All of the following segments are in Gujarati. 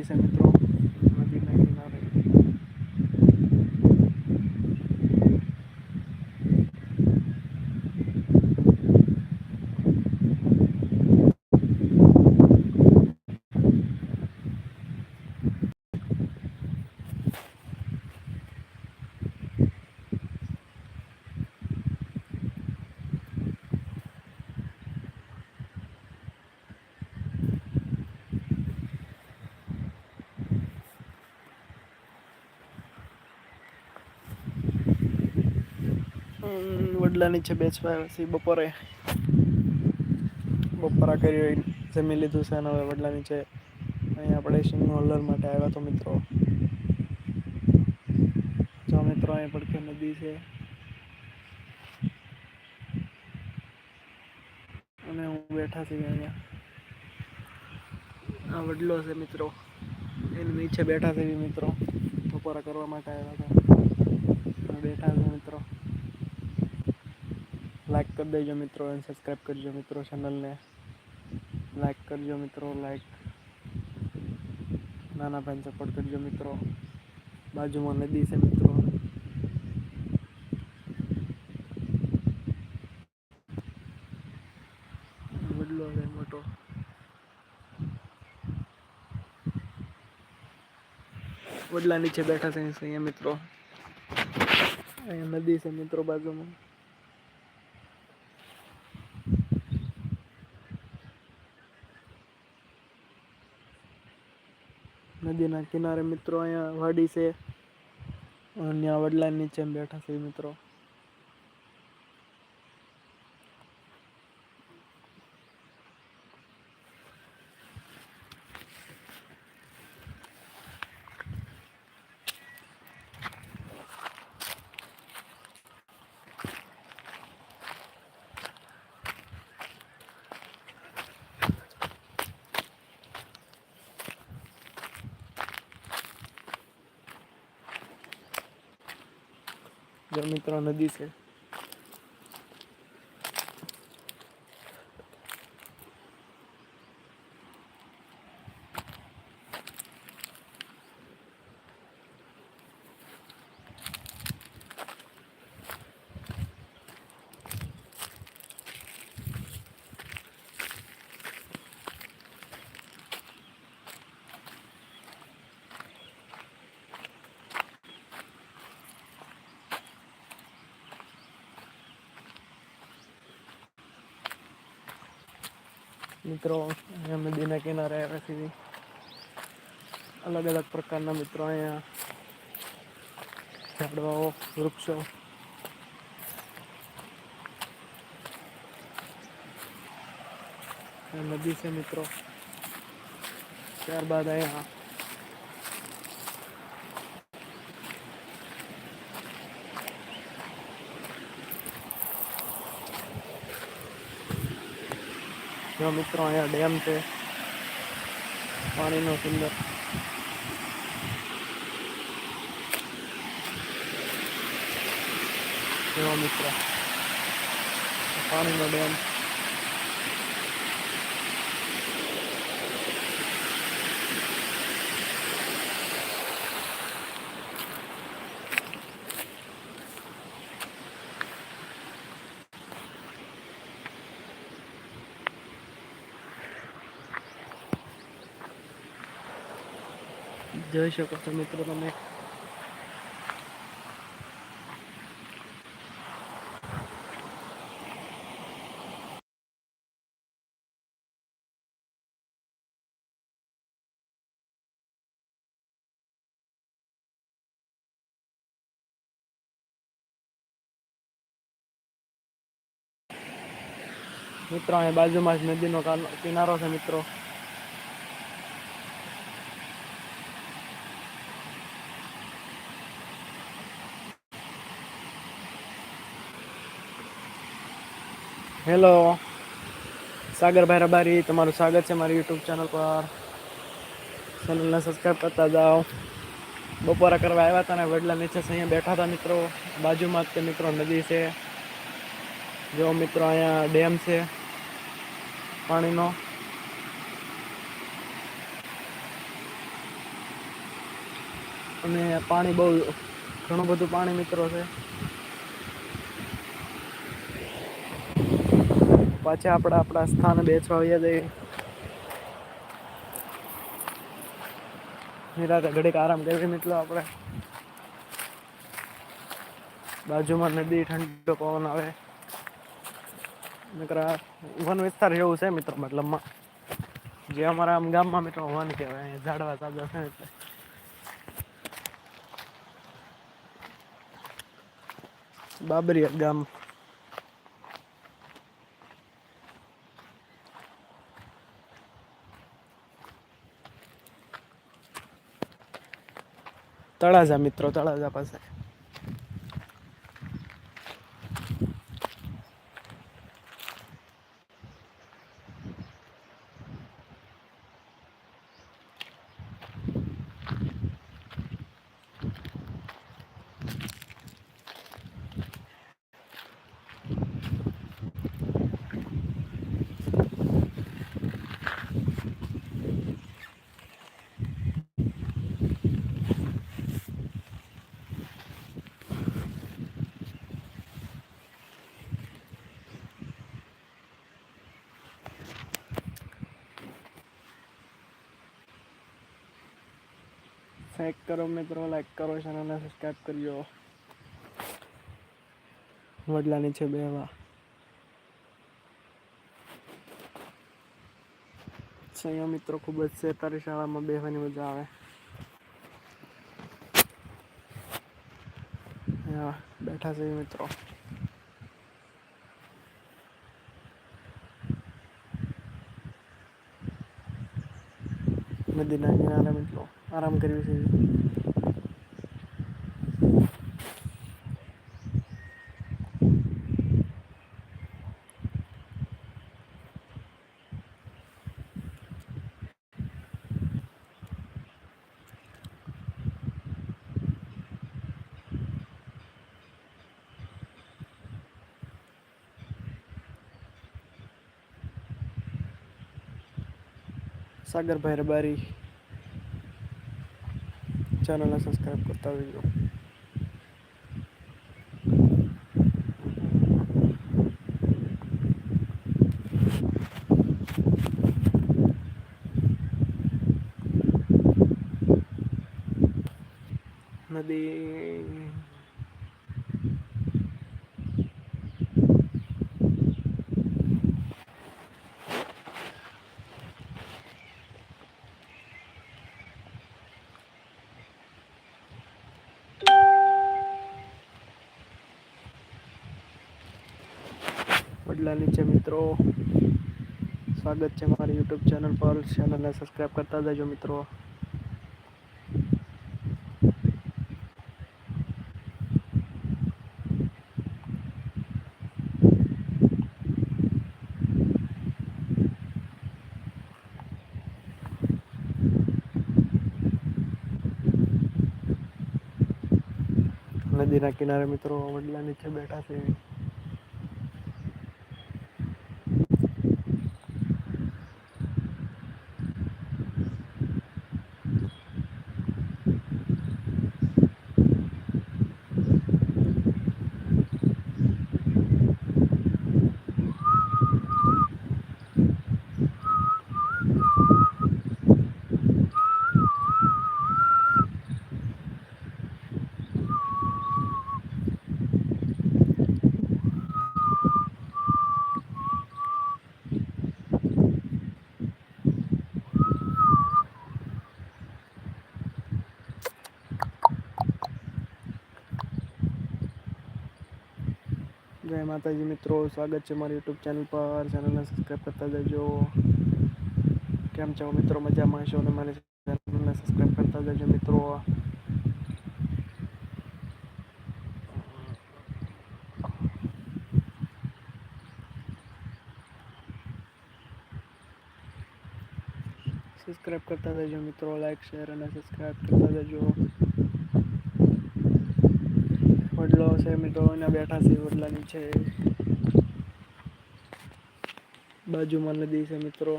બાજુમાં જ નદી છે મિત્રો નદીના કિનારે હમ, વડલા નીચે બેસવા છીએ બપોરે બપોરા કરી હોય જમી લીધું છે અને હવે વડલા નીચે અહીંયા આપણે સિંગનો હલર માટે આવ્યા તો મિત્રો. જો મિત્રો અહીં પડખે નદી છે. અને હું બેઠા છીએ અહીંયા. આ વડલો છે મિત્રો. એની નીચે બેઠા છે મિત્રો. બપોરા કરવા માટે આવ્યા હતા. બેઠા છે મિત્રો. લાઈક કરી દેજો મિત્રો અને સબસ્ક્રાઈબ કરજો મિત્રો ચેનલને લાઈક કરજો મિત્રો લાઈક નાના ભાઈને સપોર્ટ કરજો મિત્રો. બાજુમાં નદી છે મિત્રો. વડલો છે મોટો. વડલા નીચે બેઠા છે અહીંયા મિત્રો. અહીંયા નદી છે મિત્રો બાજુમાં. નદીના કિનારે મિત્રો અહીંયા વાડી છે. અને ત્યાં વડલા નીચે બેઠા છે મિત્રો. જો મિત્રો નદી છે મિત્રો, અહીંયા નદીના કિનારે આવ્યા છીએ. અલગ અલગ પ્રકારના મિત્રો અહીંયા ઝાડવાઓ, વૃક્ષો. નદી છે મિત્રો. ત્યારબાદ અહીંયા જો મિત્રો અહીંયા ડેમ છે. પાણીનો સુંદર. જો મિત્ર પાણીનો dam. જોઈ શકો છો મિત્રો તમે મિત્રો અહીં બાજુમાં જ નદીનો કાનો- કિનારો છે મિત્રો hello. Sagarbhai Rabari, તમારું સ્વાગત છે મારી યુટ્યુબ ચેનલ પર. ચેનલને સબસ્ક્રાઈબ કરતા જાઓ. બપોરા કરવા આવ્યા હતા ને વડલા નીચે અહીંયા બેઠા હતા મિત્રો. બાજુમાં જ તે મિત્રો નદી છે. જો મિત્રો અહીંયા ડેમ છે પાણીનો. અને પાણી બહુ ઘણું બધું પાણી મિત્રો છે. પાછા આપણે આપણા સ્થાને બેસવા આવ્યા જઈએ નિરાતે ઘડીક આરામ કરી મિત્રો આપણે. બાજુમાં નદી ઠંડો પવન આવે. નકરા વન વિસ્તાર જેવું છે મિત્રો મતલબમાં. જે અમારા આમ ગામમાં મિત્રો વન કહેવાય, અહીંયા ઝાડવા તાજા છે એટલે. બાબરિયા ગામ. તળાજા મિત્રો તળાજા પાસે. લાઈક કરો મિત્રો લાઈક કરો ચેનલને સબસ્ક્રાઈબ કરજો વડલાની છે બેવા અહીંયા મિત્રો ખૂબ જ છે તારી શાળામાં બેહવાની મજા આવે. બેઠા છે મિત્રો. નદીના કિનારે મિત્રો. આરામ કર્યું છે સાગરભાઈ રબારી ચેનલને સબસ્ક્રાઈબ કરતા રહેજો વડલા નીચે મિત્રો. સ્વાગત છે મારી યુટ્યુબ ચેનલ પર. ચેનલને સબસ્ક્રાઈબ કરતા જજો મિત્રો. નદીના કિનારે મિત્રો વડલા નીચે બેઠા છે. જય માતાજી મિત્રો, સ્વાગત છે મારી યુટ્યુબ ચેનલ પર. ચેનલને સબસ્ક્રાઈબ કરતા જજો. કેમ છો મિત્રો? મજામાં છો અને મારી ચેનલને સબસ્ક્રાઈબ કરતા જજો મિત્રો. સબસ્ક્રાઈબ કરતા જજો મિત્રો લાઈક શેર અને સબસ્ક્રાઈબ કરતા જજો. ઓટલો છે મિત્રો એના બેઠા છે ઓટલા નીચે બાજુમાં નદી છે મિત્રો.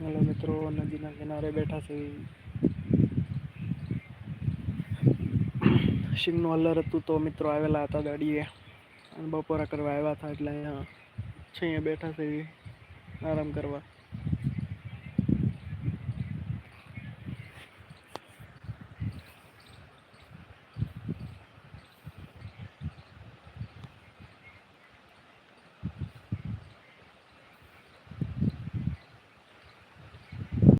હેલો મિત્રો, નદીના કિનારે બેઠા છે. શિંગનું હલર હતું તો મિત્રો આવેલા હતા દાડીએ. અને બપોરા કરવા આવ્યા હતા એટલે અહીંયા છે અહીંયા બેઠા છે. આરામ કરવા.